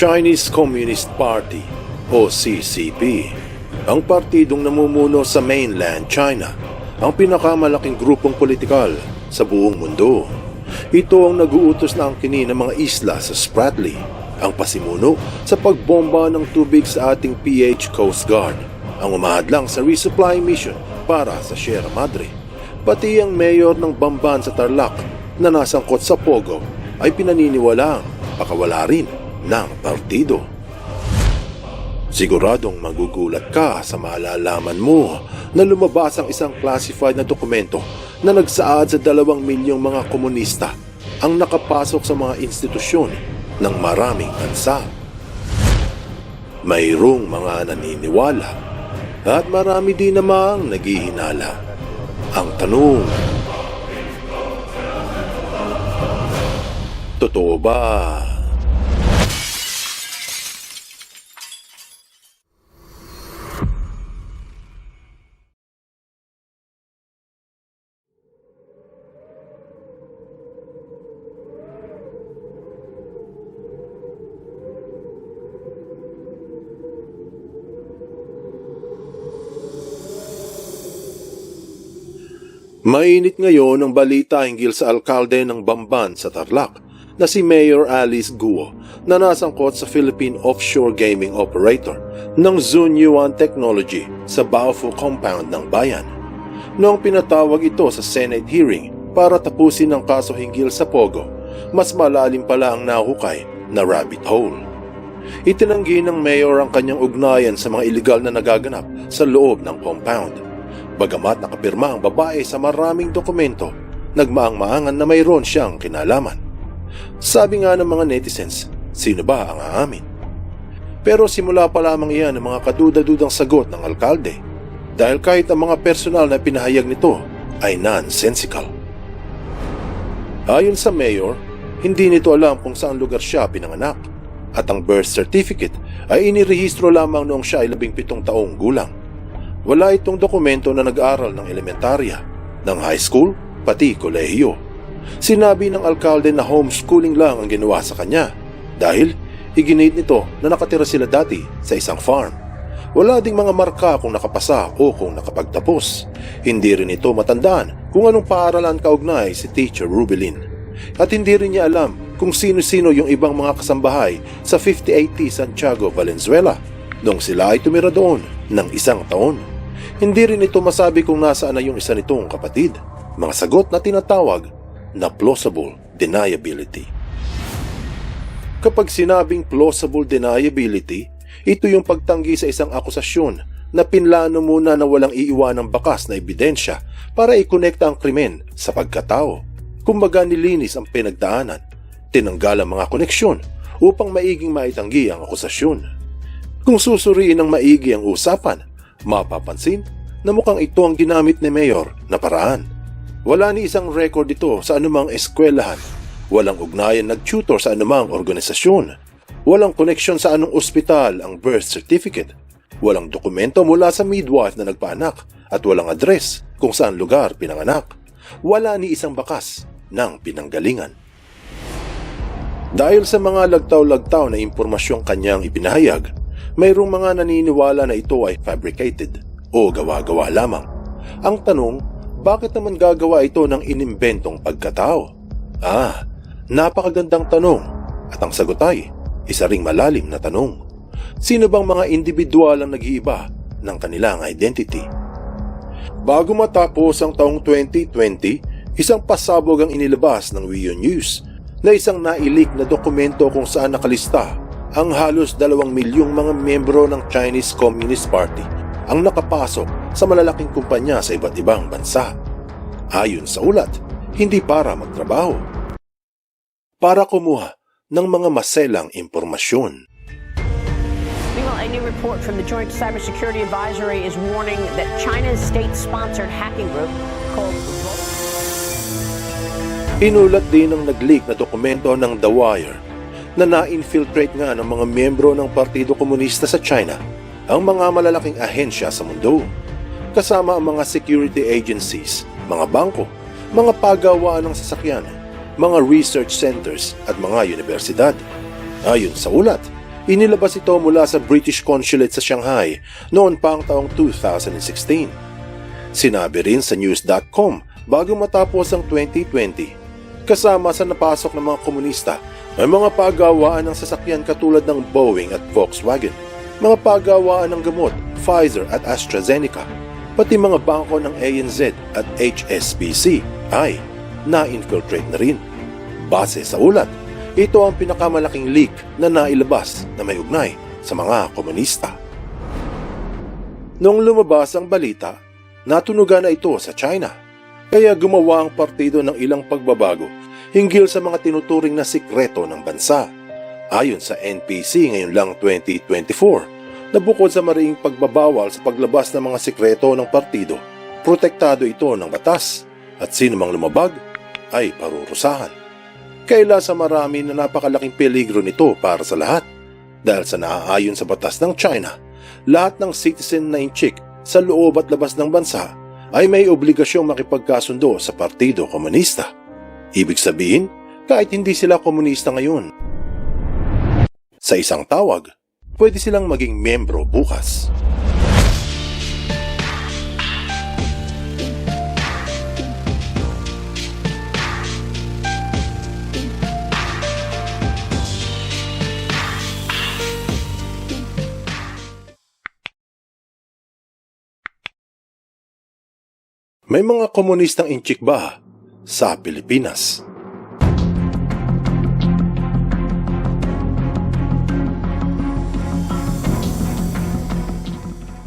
Chinese Communist Party o CCP. Ang partidong namumuno sa mainland China, ang pinakamalaking grupong politikal sa buong mundo. Ito ang naguutos na angkinin ng mga isla sa Spratly, ang pasimuno sa pagbomba ng tubig sa ating PH Coast Guard, ang umahadlang sa resupply mission para sa Sierra Madre. Pati ang mayor ng Bamban sa Tarlac na nasangkot sa Pogo ay pinaniniwalaang pakawala rin ng partido. Siguradong magugulat ka sa malalaman mo na lumabas ang isang classified na dokumento na nagsaad sa dalawang milyong mga komunista ang nakapasok sa mga institusyon ng maraming bansa. Mayroong mga naniniwala at marami din namang naghihinala. Ang tanong, totoo ba Mainit ngayon ang balita hinggil sa alkalde ng Bamban sa Tarlac na si Mayor Alice Guo na nasangkot sa Philippine Offshore Gaming Operator ng Zunyuan Technology sa Baofu Compound ng bayan. Noong pinatawag ito sa Senate hearing para tapusin ang kaso hinggil sa Pogo, mas malalim pala ang nahukay na rabbit hole. Itinanggi ng mayor ang kanyang ugnayan sa mga illegal na nagaganap sa loob ng compound. Bagamat nakapirma ang babae sa maraming dokumento, nagmaang-maangan na mayroon siyang kinalaman. Sabi nga ng mga netizens, sino ba ang aamin? Pero simula pa lamang iyan ang mga kaduda-dudang sagot ng alkalde dahil kahit ang mga personal na pinahayag nito ay nonsensical. Ayon sa mayor, hindi nito alam kung saan lugar siya pinanganak at ang birth certificate ay inirehistro lamang noong siya ay labing pitong taong gulang. Wala itong dokumento na nag-aral ng elementarya, ng high school, pati kolehiyo. Sinabi ng alkalde na homeschooling lang ang ginawa sa kanya dahil iginate nito na nakatira sila dati sa isang farm. Wala ding mga marka kung nakapasa o kung nakapagtapos. Hindi rin ito matandaan kung anong paaralan kaugnay si Teacher Rubelin. At hindi rin niya alam kung sino-sino yung ibang mga kasambahay sa 5080 Santiago, Valenzuela nung sila ay tumira doon ng isang taon. Hindi rin ito masabi kung nasaan na yung isa nitong kapatid. Mga sagot na tinatawag na plausible deniability. Kapag sinabing plausible deniability, ito yung pagtanggi sa isang akusasyon na pinlano muna na walang iiwanang bakas na ebidensya para ikonekta ang krimen sa pagkatao. Kumbaga nilinis ang pinagdaanan, tinanggal ang mga koneksyon upang maiging maitanggi ang akusasyon. Kung susuriin ng maigi ang usapan, mapapansin na mukhang ito ang ginamit ni Mayor na paraan. Wala ni isang record ito sa anumang eskwelahan. Walang ugnayan nag-tutor sa anumang organisasyon. Walang koneksyon sa anong ospital ang birth certificate. Walang dokumento mula sa midwife na nagpaanak at walang address kung saan lugar pinanganak. Wala ni isang bakas ng pinanggalingan. Dahil sa mga lagtaw-lagtaw na impormasyong kanyang ipinahayag, mayroong mga naniniwala na ito ay fabricated o gawa-gawa lamang. Ang tanong, bakit naman gagawa ito ng inimbentong pagkatao? Ah, napakagandang tanong at ang sagot ay isa ring malalim na tanong. Sino bang mga individual ang nag-iiba ng kanilang identity? Bago matapos ang taong 2020, isang pasabog ang inilabas ng Wio News na isang nailik na dokumento kung saan nakalista ang halos dalawang milyong mga miyembro ng Chinese Communist Party ang nakapasok sa malalaking kumpanya sa iba't ibang bansa. Ayon sa ulat, hindi para magtrabaho. Para kumuha ng mga maselang impormasyon. Meanwhile, a new report from the Joint Cybersecurity Advisory is warning that China's state-sponsored hacking group called Inulat din ng nag-leak na dokumento ng The Wire na na-infiltrate nga ng mga miyembro ng Partido Komunista sa China ang mga malalaking ahensya sa mundo, kasama ang mga security agencies, mga bangko, mga pagawaan ng sasakyan, mga research centers at mga universidad. Ayon sa ulat, Inilabas ito mula sa British Consulate sa Shanghai noon pa ang taong 2016. Sinabi rin sa news.com bago matapos ang 2020. Kasama sa napasok ng mga komunista, may mga pagawaan ng sasakyan katulad ng Boeing at Volkswagen, mga pagawaan ng gamot, Pfizer at AstraZeneca, pati mga bangko ng ANZ at HSBC ay na-infiltrate na rin. Base sa ulat, ito ang pinakamalaking leak na nailabas na may ugnay sa mga komunista. Noong lumabas ang balita, natunugan na ito sa China. Kaya gumawa ang partido ng ilang pagbabago hinggil sa mga tinuturing na sikreto ng bansa. Ayon sa NPC ngayon lang 2024, na bukod sa mariing pagbabawal sa paglabas ng mga sikreto ng partido, protektado ito ng batas at sino mang lumabag ay parurusahan. Kaila sa marami na napakalaking peligro nito para sa lahat dahil sa naaayon sa batas ng China, lahat ng citizen na inchik sa loob at labas ng bansa ay may obligasyong makipagkasundo sa Partido Komunista. Ibig sabihin, kahit hindi sila komunista ngayon. Sa isang tawag, pwede silang maging membro bukas. May mga komunistang inchik ba sa Pilipinas?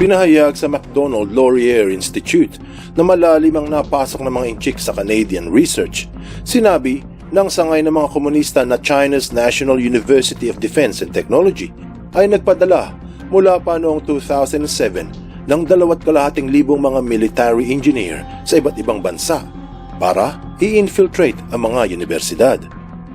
Pinahayag sa McDonald Laurier Institute na malalim ang napasok ng mga inchik sa Canadian research. Sinabi ng sangay ng mga komunista na China's National University of Defense and Technology ay nagpadala mula pa noong 2007 ng dalawat kalahating libong mga military engineer sa iba't ibang bansa para i-infiltrate ang mga universidad.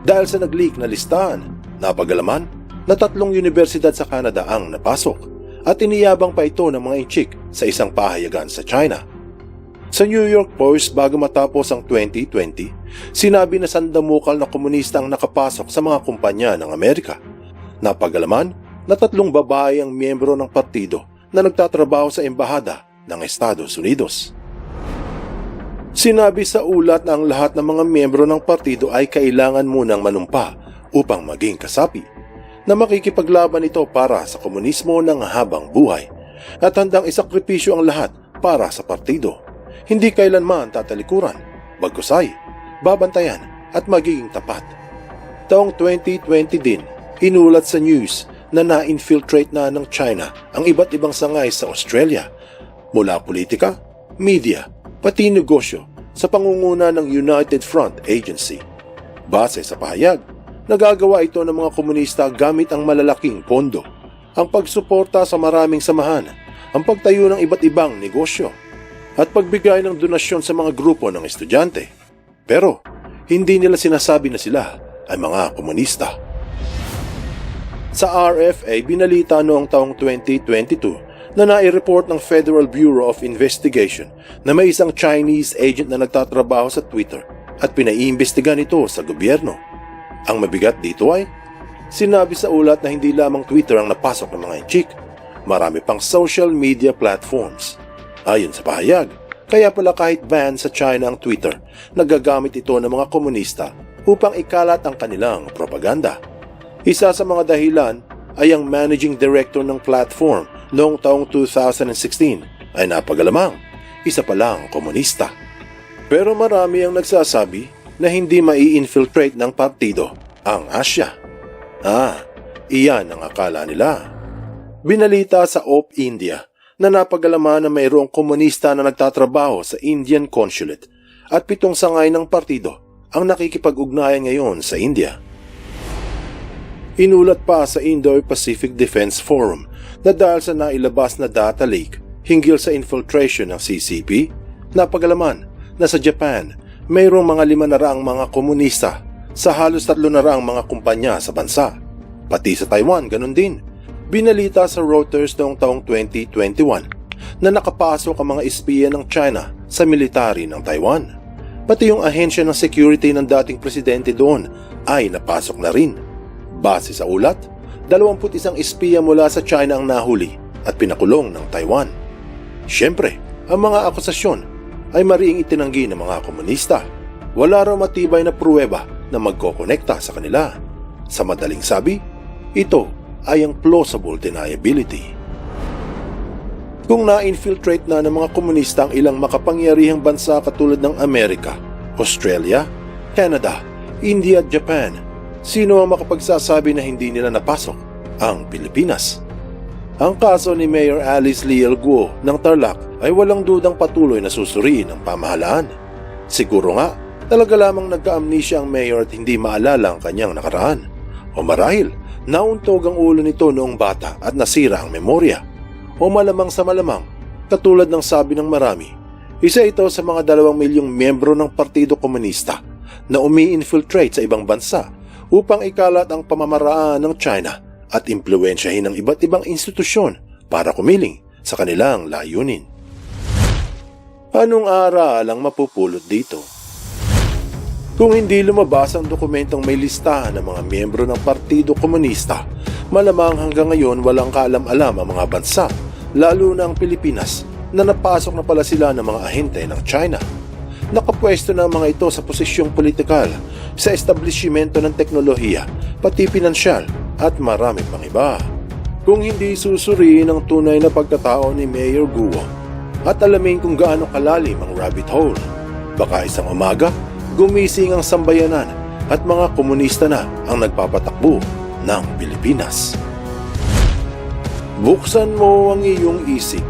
Dahil sa nag-leak na listahan, napagalaman na tatlong universidad sa Canada ang napasok at iniyabang pa ito ng mga inchik sa isang pahayagan sa China. Sa New York Post bago matapos ang 2020, sinabi na sandamukal na komunista ang nakapasok sa mga kumpanya ng Amerika. Napagalaman na tatlong babae ang miyembro ng partido na nagtatrabaho sa embahada ng Estados Unidos. Sinabi sa ulat na ang lahat ng mga miyembro ng partido ay kailangan munang manumpa upang maging kasapi na makikipaglaban ito para sa komunismo ng habang buhay at handang isakripisyo ang lahat para sa partido. Hindi kailanman tatalikuran, bagkus ay babantayan at magiging tapat. Taong 2020 din, inulat sa news na na-infiltrate na ng China ang iba't ibang sangay sa Australia mula politika, media, pati negosyo sa pangunguna ng United Front Agency. Base sa pahayag, nagagawa ito ng mga komunista gamit ang malalaking pondo, ang pagsuporta sa maraming samahan, ang pagtayo ng iba't ibang negosyo, at pagbigay ng donasyon sa mga grupo ng estudyante. Pero, hindi nila sinasabi na sila ay mga komunista. Sa RFA, binalita noong taong 2022 na nai-report ng Federal Bureau of Investigation na may isang Chinese agent na nagtatrabaho sa Twitter at pinaiimbestigan ito sa gobyerno. Ang mabigat dito ay, sinabi sa ulat na hindi lamang Twitter ang napasok ng mga inchik, marami pang social media platforms. Ayon sa pahayag, kaya pala kahit ban sa China ang Twitter, nagagamit ito ng mga komunista upang ikalat ang kanilang propaganda. Isa sa mga dahilan ay ang managing director ng platform noong taong 2016 ay napagalamang isa palang komunista. Pero marami ang nagsasabi na hindi mai-infiltrate ng partido ang Asya. Ah, iyan ang akala nila. Binalita sa OP India na napagalaman na mayroong komunista na nagtatrabaho sa Indian Consulate at pitong sangay ng partido ang nakikipag-ugnayan ngayon sa India. Inulat pa sa Indo-Pacific Defense Forum na dahil sa nailabas na data leak hinggil sa infiltration ng CCP, napagalaman na sa Japan mayroong mga lima na raang mga komunista sa halos tatlo na raang mga kumpanya sa bansa. Pati sa Taiwan, ganun din. Binalita sa Reuters noong taong 2021 na nakapasok ang mga espiya ng China sa military ng Taiwan. Pati yung ahensya ng security ng dating presidente doon ay napasok na rin. Base sa ulat, 21 espiya mula sa China ang nahuli at pinakulong ng Taiwan. Siyempre, ang mga akusasyon ay mariing itinanggi ng mga komunista. Wala raw matibay na pruweba na magkokonekta sa kanila. Sa madaling sabi, ito ay ang plausible deniability. Kung na-infiltrate na ng mga komunista ang ilang makapangyarihang bansa katulad ng Amerika, Australia, Canada, India at Japan, sino ang makapagsasabi na hindi nila napasok ang Pilipinas? Ang kaso ni Mayor Alice Leal Guo ng Tarlac ay walang dudang patuloy na susuriin ng pamahalaan. Siguro nga, talaga lamang nagka-amnesia ang mayor at hindi maalala ang kanyang nakaraan. O marahil, nauntog ang ulo nito noong bata at nasira ang memorya. O malamang sa malamang, katulad ng sabi ng marami, isa ito sa mga dalawang milyong miyembro ng Partido Komunista na umi-infiltrate sa ibang bansa upang ikalat ang pamamaraan ng China at impluensyahin ng iba't ibang institusyon para kumiling sa kanilang layunin. Anong aral ang mapupulot dito? Kung hindi lumabas ang dokumentong may listahan ng mga miyembro ng Partido Komunista, malamang hanggang ngayon walang kaalam-alam ang mga bansa, lalo na ang Pilipinas, na napasok na pala sila ng mga ahente ng China. Nakapwesto na ang mga ito sa posisyong politikal, sa establishmento ng teknolohiya, pati pinansyal at marami pang iba. Kung hindi susuriin ang tunay na pagkatao ni Mayor Guo at alamin kung gaano kalalim ang rabbit hole, baka isang umaga gumising ang sambayanan at mga komunista na ang nagpapatakbo ng Pilipinas. Buksan mo ang iyong isip